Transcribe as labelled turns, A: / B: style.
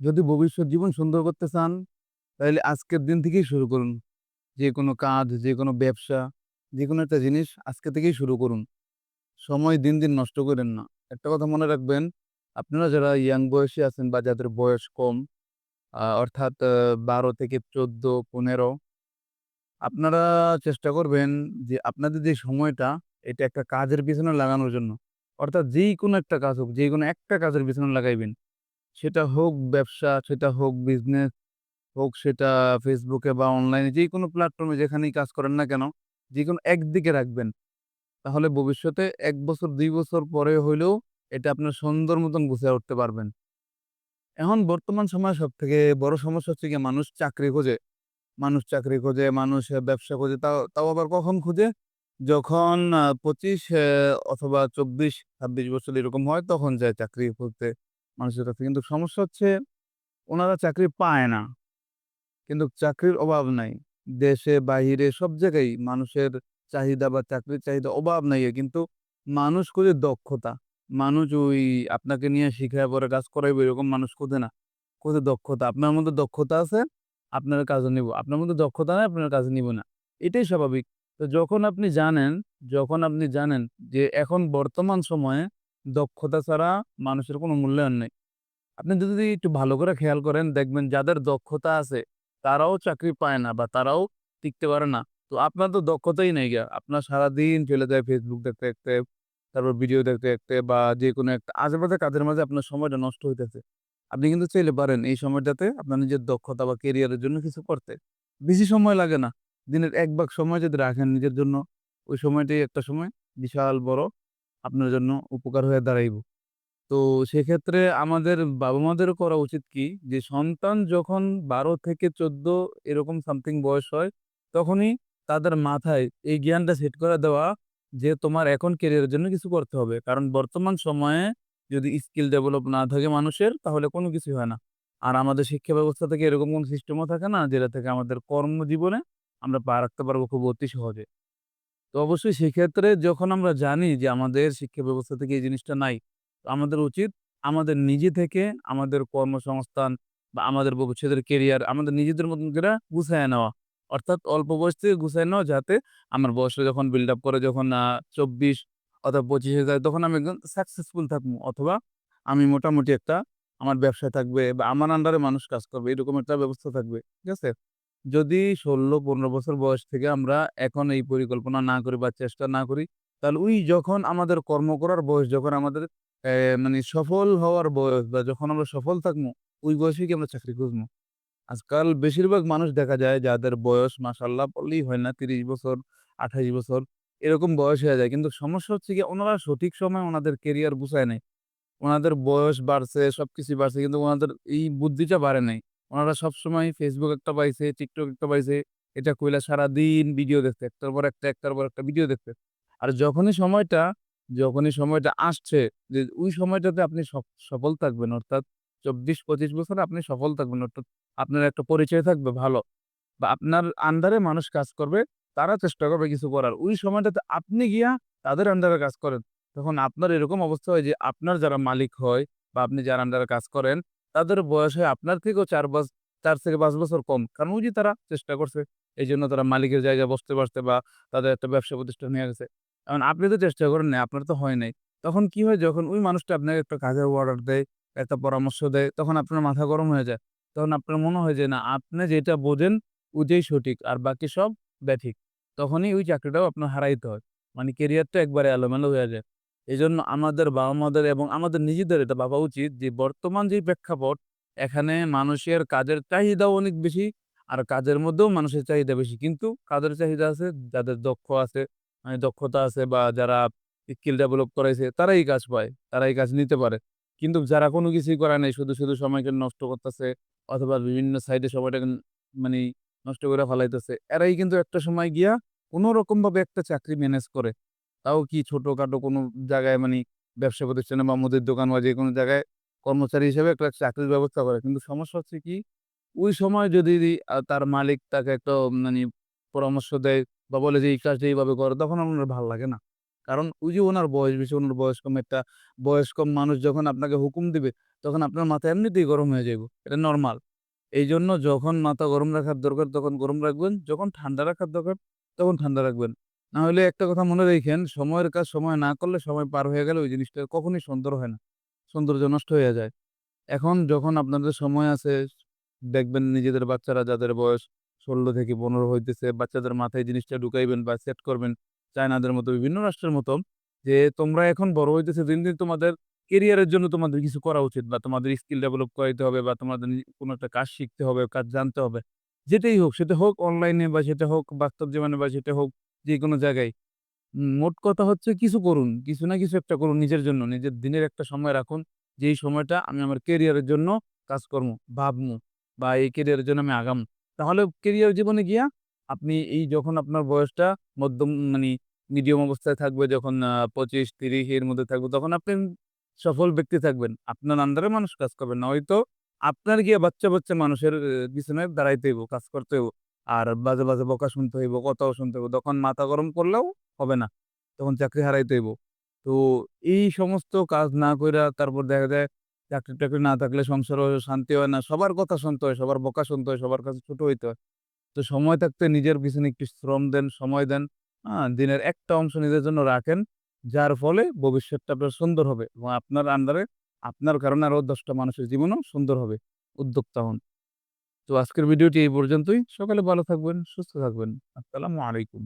A: যদি ভবিষ্যৎ জীবন সুন্দর করতে চান, তাহলে আজকের দিন থেকেই শুরু করুন। যে কোনো কাজ, যে কোনো ব্যবসা, যে কোনো একটা জিনিস আজকে থেকেই শুরু করুন। সময় দিন, দিন নষ্ট করেন না। একটা কথা মনে রাখবেন, আপনারা যারা ইয়াং বয়সী আছেন বা যাদের বয়স কম, অর্থাৎ বারো থেকে ১৪, ১৫ আপনারা চেষ্টা করবেন যে আপনাদের যে সময়টা, এটা একটা কাজের পিছনে লাগানোর জন্য। অর্থাৎ যেই কোনো একটা কাজ হোক, যে কোনো একটা কাজের পিছনে লাগাইবেন। সেটা হোক ব্যবসা, সেটা হোক বিজনেস, হোক সেটা ফেসবুকে বা অনলাইনে যেকোনো প্ল্যাটফর্মে যেখানেই কাজ করেন না কেন, যেকোনো একদিকে রাখবেন। তাহলে ভবিষ্যতে ১ বছর ২ বছর পরে হইলেও এটা আপনার সুন্দর মতন গুছায় উঠতে পারবেন। এখন বর্তমান সময়ে সবথেকে বড় সমস্যা হচ্ছে গিয়ে মানুষ চাকরি খোঁজে। মানুষ চাকরি খোঁজে, মানুষ ব্যবসা খোঁজে। তাও তাও আবার কখন খুঁজে? যখন আ ২৫ এ অথবা ২৪-২৬ বছর এরকম হয় তখন যায় চাকরি খুঁজতে মানুষের কাছে। কিন্তু সমস্যা হচ্ছে উনারা চাকরি পায় না। কিন্তু চাকরির অভাব নাই। দেশে বাহিরে সব জায়গায় মানুষের চাহিদা বা চাকরির চাহিদা অভাব নাই। কিন্তু মানুষ খোঁজে দক্ষতা। মানুষ ওই আপনাকে নিয়ে শিখায়া পরে কাজ করাইবো এরকম মানুষ খোঁজে না। খোঁজে দক্ষতা। আপনার মধ্যে দক্ষতা আছে, আপনার কাজে নিব আপনার মধ্যে দক্ষতা নাই, আপনার কাজে নিবো না। এটাই স্বাভাবিক। তো যখন আপনি জানেন যখন আপনি জানেন যে এখন বর্তমান সময়ে দক্ষতা ছাড়া মানুষের কোনো মূল্যায়ন নেই আপনি যদি একটু ভালো করে খেয়াল করেন দেখবেন যাদের দক্ষতা আছে তারাও চাকরি পায় না বা তারাও টিকতে পারে না। তো আপনার তো দক্ষতাই নাই গিয়া। আপনার সারাদিন চলে যায় Facebook দেখতে, দেখতে, তারপর ভিডিও দেখতে, দেখতে বা যেকোনো একটা আজেবাজে কাজের মাঝে আপনার সময়টা নষ্ট হইতেছে। আপনি কিন্তু চাইলে পারেন এই সময়টাতে আপনার নিজের দক্ষতা বা কেরিয়ারের জন্য কিছু করতে। বেশি সময় লাগে না। দিনের ১ ভাগ সময় যদি রাখেন নিজের জন্য, ওই সময়টাই একটা সময় বিশাল বড় আপনার জন্য উপকার হয়ে দাঁড়াইব। তো সেক্ষেত্রে আমাদের বাবা-মাদেরও করা উচিত কি? যে সন্তান যখন ১২ থেকে ১৪ এরকম সামথিং বয়স হয়, তখনই তাদের মাথায় এই জ্ঞানটা সেট করে দেওয়া যে তোমার এখন ক্যারিয়ারের জন্য কিছু করতে হবে। কারণ বর্তমান সময়ে যদি স্কিল ডেভেলপ না থাকে মানুষের তাহলে কোনো কিছু হয় না। আর আমাদের শিক্ষা ব্যবস্থা থেকে এরকম কোনো সিস্টেমও থাকে না যেটা থেকে আমাদের কর্মজীবনে আমরা পা রাখতে পারব খুব অতি সহজে। তো অবশ্যই সেক্ষেত্রে যখন আমরা জানি যে আমাদের শিক্ষা ব্যবস্থা থেকে এই জিনিসটা নাই, আমাদের উচিত আমাদের নিজে থেকে আমাদের কর্মসংস্থান বা আমাদের ভবিষ্যতের কেরিয়ার আমাদের নিজেদের মতন করে গুছাইয়া নেওয়া। অর্থাৎ অল্প বয়স থেকে গুছাইয়া নেওয়া যাতে আমার বয়সটা যখন বিল্ড আপ করে যখন ২৪ অথবা ২৫ এ যায় তখন আমি একদম সাকসেসফুল থাকব অথবা আমি মোটামুটি একটা আমার ব্যবসা থাকবে বা আমার আন্ডারে মানুষ কাজ করবে এরকম একটা ব্যবস্থা থাকবে। ঠিক আছে? যদি ১৬-১৫ বছর বয়স থেকে আমরা এখন এই পরিকল্পনা না করি বা চেষ্টা না করি, তাহলে ওই যখন আমাদের কর্ম করার বয়স, যখন আমাদের মানে সফল হওয়ার বয়স বা যখন আমরা সফল থাকব, ওই বয়সে গিয়ে আমরা চাকরি খুঁজবো। আজকাল বেশিরভাগ মানুষ দেখা যায় যাদের বয়স মাশাআল্লাহ বললেই হয় না ৩০ বছর, ২৮ বছর এরকম বয়স হয়ে যায়। কিন্তু সমস্যা হচ্ছে কি ওনারা সঠিক সময়ে ওনাদের কেরিয়ার গুছায় নাই। ওনাদের বয়স বাড়ছে, সবকিছুই বাড়ছে। কিন্তু ওনাদের এই বুদ্ধিটা বাড়ে নাই। উনারা সবসময় ফেসবুক একটা পাইছে, টিকটক একটা পাইছে। এটা কইলা সারাদিন ভিডিও দেখছে। একটার পর একটা, একটার পর একটা ভিডিও দেখছে। আর যখনই সময়টা যখনই সময়টা আসছে যে ওই সময়টাতে আপনি সফ সফল থাকবেন অর্থাৎ ২৪-২৫ বছরে আপনি সফল থাকবেন। অর্থাৎ আপনার একটা পরিচয় থাকবে ভালো। বা আপনার আন্ডারে মানুষ কাজ করবে। তারা চেষ্টা করবে কিছু করার। ওই সময়টাতে আপনি গিয়া তাদের আন্ডারে কাজ করেন। তখন আপনার এরকম অবস্থা হয় যে আপনার যারা মালিক হয় বা আপনি যার আন্ডারে কাজ করেন, তাদের বয়স হয় আপনার থেকেও চার বাস চার থেকে পাঁচ বছর কম। কারণ ওই যে তারা চেষ্টা করছে। এই জন্য তারা মালিকের জায়গায় বসতে পারছে বা তাদের একটা ব্যবসা প্রতিষ্ঠান হয়ে গেছে। এখন আপনি তো চেষ্টা করেন না আপনার তো হয় নাই। তখন কি হয় যখন ওই মানুষটা আপনাকে একটা কাজের অর্ডার দেয়, একটা পরামর্শ দেয়, তখন আপনার মাথা গরম হয়ে যায়। তখন আপনার মনে হয় যে না আপনি যেটা বোঝেন ওইটাই সঠিক আর বাকি সব ব্যাঠিক। তখনই ওই চাকরিটাও আপনার হারাইতে হয়। মানে ক্যারিয়ারটা একবারে এলোমেলো হয়ে যায়। এজন্য আমাদের বাবা-মাদের এবং আমাদের নিজেদের এটা ভাবা উচিত যে বর্তমান যে প্রেক্ষাপট, এখানে মানুষের কাজের চাহিদাও অনেক বেশি। আর কাজের মধ্যেও মানুষের চাহিদা বেশি। কিন্তু কাদের চাহিদা আছে? যাদের দক্ষ আছে, মানে দক্ষতা আছে বা যারা স্কিল ডেভেলপ করাইছে তারাই কাজ পায়। তারাই কাজ নিতে পারে। কিন্তু যারা কোনো কিছুই করে নাই শুধু, শুধু সময়কে নষ্ট করতেছে অথবা বিভিন্ন সাইডে সময়টাকে মানে নষ্ট করে ফেলাইতেছে এরাই কিন্তু একটা সময় গিয়া কোনরকমভাবে একটা চাকরি ম্যানেজ করে। তাও কি ছোটখাটো কোনো জায়গায় মানে ব্যবসা প্রতিষ্ঠানে বা মুদির দোকান বা যে কোনো জায়গায় কর্মচারী হিসেবে একটা চাকরির ব্যবস্থা করে। কিন্তু সমস্যা হচ্ছে কি, ওই সময় যদি তার মালিক তাকে একটা মানে পরামর্শ দেয় বা বলে যে এই কাজটা এইভাবে করে তখন আমার ভালো লাগে না। কারণ ওই যে ওনার বয়স বেশি, ওনার বয়স কম একটা বয়স কম মানুষ যখন আপনাকে হুকুম দিবে, তখন আপনার মাথা এমনিতেই গরম হয়ে যাইব। এটা নর্মাল এই জন্য যখন মাথা গরম রাখার দরকার তখন গরম রাখবেন, যখন ঠান্ডা রাখার দরকার তখন ঠান্ডা রাখবেন। না হলে একটা কথা মনে রাইখেন, সময়ের কাজ সময় না করলে সময় পার হয়ে গেলে ওই জিনিসটা কখনোই সুন্দর হয় না। সৌন্দর্য নষ্ট হয়ে যায়। এখন যখন আপনাদের সময় আছে, দেখবেন নিজেদের বাচ্চারা যাদের বয়স ১৬ থেকে ১৫ হইতেছে, বাচ্চাদের মাথায় জিনিসটা ঢুকাইবেন বা সেট করবেন। চায়নাদের মতো বিভিন্ন রাষ্ট্রের মতো যে তোমরা এখন বড় হইতেছে দিন, দিন তোমাদের কেরিয়ারের জন্য তোমাদের কিছু করা উচিত বা তোমাদের স্কিল ডেভেলপ করাইতে হবে বা তোমাদের কোনো একটা কাজ শিখতে হবে, কাজ জানতে হবে। যেটাই হোক, সেটা হোক অনলাইনে বা সেটা হোক বাস্তব জীবনে বা সেটা হোক যেকোনো জায়গায়। মোট কথা হচ্ছে কিছু করুন। কিছু না কিছু একটা করুন নিজের জন্য। নিজের দিনের একটা সময় রাখুন। যে এই সময়টা আমি আমার কেরিয়ারের জন্য কাজ করমু, ভাবমু বা এই কেরিয়ারের জন্য আমি আগামু। তাহলে কেরিয়ার জীবনে গিয়া আপনি এই যখন আপনার বয়সটা মধ্যম মানে মিডিয়াম অবস্থায় থাকবে যখন আ ২৫-৩০ এর মধ্যে থাকবে তখন আপনি সফল ব্যক্তি থাকবেন। আপনার আন্দারে মানুষ কাজ করবে। নয়তো আপনার গিয়া বাচ্চা, বাচ্চা মানুষের পিছনে দাঁড়াইতে হইব, কাজ করতে হইব। আর বাজে, বাজে বকা শুনতে হইব, কথাও শুনতে হইব। তখন মাথা গরম করলেও হবে না। তখন চাকরি হারাইতে হইব। তো এই সমস্ত কাজ না কইরা তারপর দেখা যায় চাকরি-টাকরি না থাকলে সংসারেও শান্তি হয় না। সবার কথা শুনতে হয়, সবার বকা শুনতে হয়, সবার কাছে ছোট হইতে হয়। তো সময় থাকতে নিজের পিছনে একটু শ্রম দেন, সময় দেন। হ্যাঁ দিনের একটা অংশ নিজের জন্য রাখেন। যার ফলে ভবিষ্যৎটা আপনার সুন্দর হবে এবং আপনার আন্ডারে আপনার কারণে আরও দশটা মানুষের জীবনও সুন্দর হবে। উদ্যোক্তা হন। তো আজকের ভিডিওটি এই পর্যন্তই। সকালে ভালো থাকবেন, সুস্থ থাকবেন। আসসালামু আলাইকুম।